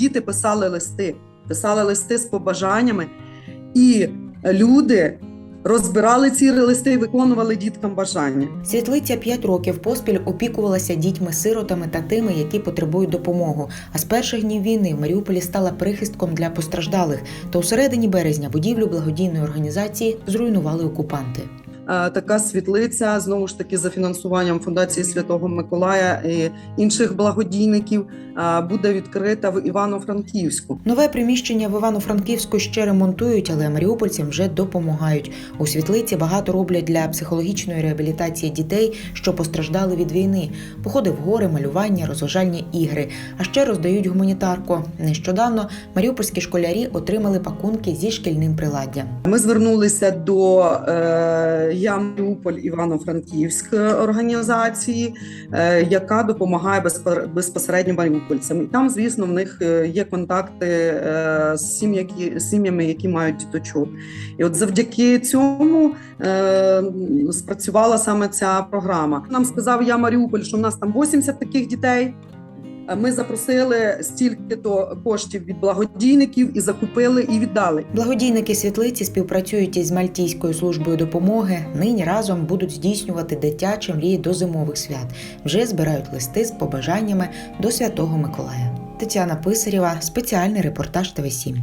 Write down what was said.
діти писали листи, писали листи з побажаннями, і люди розбирали ці листи і виконували діткам бажання. Світлиця 5 років поспіль опікувалася дітьми-сиротами та тими, які потребують допомоги. А з перших днів війни в Маріуполі стала прихистком для постраждалих. То у середині березня будівлю благодійної організації зруйнували окупанти. Е, Така світлиця знову ж таки за фінансуванням фундації Святого Миколая і інших благодійників е, буде відкрита в Івано-Франківську. Нове приміщення в Івано-Франківську ще ремонтують, але маріупольцям вже допомагають. У світлиці багато роблять для психологічної реабілітації дітей, що постраждали від війни. Походи в гори, малювання, розважальні ігри. А ще роздають гуманітарку. Нещодавно маріупольські школярі отримали пакунки зі шкільним приладдям. Ми звернулися до е, Я Маріуполь Івано-Франківськ організації, е, яка допомагає безпосередньо маріупольцям. І там, звісно, в них е, є контакти е, з сім'ями, які мають діточок. І от завдяки цьому спрацювала саме ця програма. Нам сказав я Маріуполь, що в нас там 80 таких дітей. Ми запросили стільки-то коштів від благодійників і закупили і віддали. Благодійники світлиці співпрацюють із Мальтійською службою допомоги. Нині разом будуть здійснювати дитячі мрії до зимових свят. Вже збирають листи з побажаннями до Святого Миколая. Тетяна Писарєва, спеціальний репортаж ТВ 7